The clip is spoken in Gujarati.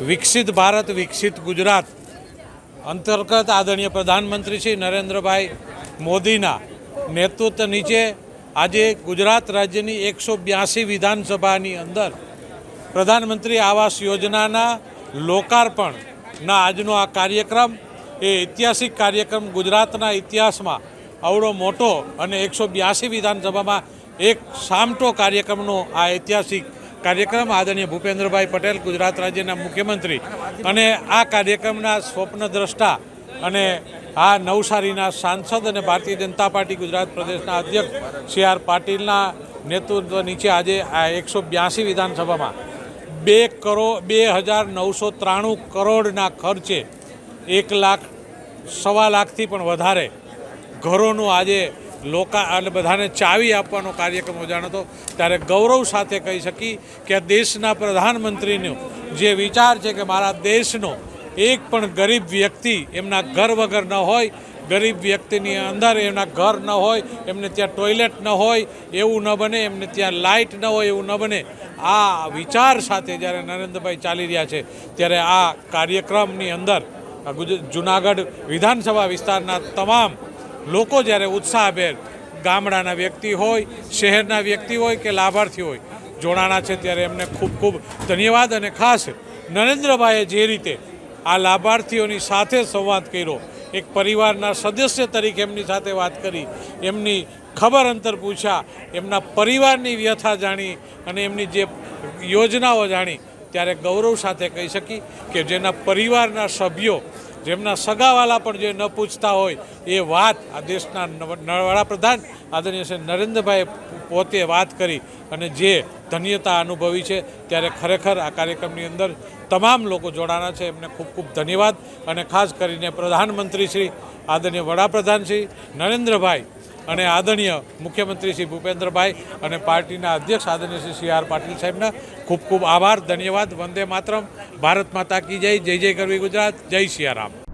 વિકસિત ભારત, વિકસિત ગુજરાત. અંતર્ગત આદરણીય પ્રધાનમંત્રી શ્રી નરેન્દ્રભાઈ મોદીના નેતૃત્વ નીચે આજે ગુજરાત રાજ્યની એકસો બ્યાસી વિધાનસભાની અંદર પ્રધાનમંત્રી આવાસ યોજનાના લોકાર્પણના આજનો આ કાર્યક્રમ એ ઐતિહાસિક કાર્યક્રમ ગુજરાતના ઇતિહાસમાં આવડો મોટો અને એકસો બ્યાસી વિધાનસભામાં એક સામટો કાર્યક્રમનો આ ઐતિહાસિક કાર્યક્રમ આદરણીય ભૂપેન્દ્રભાઈ પટેલ, ગુજરાત રાજ્યના મુખ્યમંત્રી. અને આ કાર્યક્રમના સ્વપ્નદ્રષ્ટા અને આ નવસારીના સાંસદ અને ભારતીય જનતા પાર્ટી ગુજરાત પ્રદેશના અધ્યક્ષ સી આર પાટીલના નેતૃત્વ નીચે આજે આ એકસો બ્યાસી વિધાનસભામાં બે કરોડ, બે હજાર નવસો ત્રાણું કરોડના ખર્ચે એક લાખ, સવા લાખથી પણ વધારે ઘરોનું આજે લોકા એટલે બધાને ચાવી આપવાનો કાર્યક્રમ યોજાનો હતો. ત્યારે ગૌરવ સાથે કહી શકી કે દેશના પ્રધાનમંત્રીનો જે વિચાર છે કે મારા દેશનો એક પણ ગરીબ વ્યક્તિ એમના ઘર વગર ન હોય, ગરીબ વ્યક્તિની અંદર એમના ઘર ન હોય, એમને ત્યાં ટોયલેટ ન હોય, એવું ન બને, એમને ત્યાં લાઇટ ન હોય, એવું ન બને, આ વિચાર સાથે જ્યારે નરેન્દ્રભાઈ ચાલી રહ્યા છે, ત્યારે આ કાર્યક્રમની અંદર જુનાગઢ વિધાનસભા વિસ્તારના તમામ લોકો જ્યારે ઉત્સાહભેર ગામડાના વ્યક્તિ હોય, શહેરના વ્યક્તિ હોય કે લાભાર્થી હોય, જોડાણા છે ત્યારે એમને ખૂબ ખૂબ ધન્યવાદ અને ખાસ નરેન્દ્રભાઈએ જે રીતે આ લાભાર્થીઓની સાથે સંવાદ કર્યો, એક પરિવારના સદસ્ય તરીકે એમની સાથે વાત કરી, એમની ખબર અંતર પૂછ્યા, એમના પરિવારની વ્યથા જાણી અને એમની જે યોજનાઓ જાણી, ત્યારે ગૌરવ સાથે કહી શકી કે જેના પરિવારના સભ્યો જેમના સગાવાલા પણ જે ન પૂછતા હોય એ વાત આ દેશના વડાપ્રધાન આદરણીય શ્રી નરેન્દ્રભાઈ પોતે વાત કરી અને જે ધન્યતા અનુભવી છે ત્યારે ખરેખર આ કાર્યક્રમની અંદર તમામ લોકો જોડાણા છે. એમને ખૂબ ખૂબ ધન્યવાદ અને ખાસ કરીને પ્રધાનમંત્રી શ્રી, આદરણીય વડાપ્રધાન શ્રી નરેન્દ્રભાઈ અને આદરણીય મુખ્યમંત્રી શ્રી ભૂપેન્દ્રભાઈ અને પાર્ટીના અધ્યક્ષ આદરણીય શ્રી સી આર પાટીલ સાહેબના ખૂબ ખૂબ આભાર, ધન્યવાદ, વંદે માતરમ, ભારત માતા કી જય જય જય કરવી ગુજરાત, જય સિયારામ.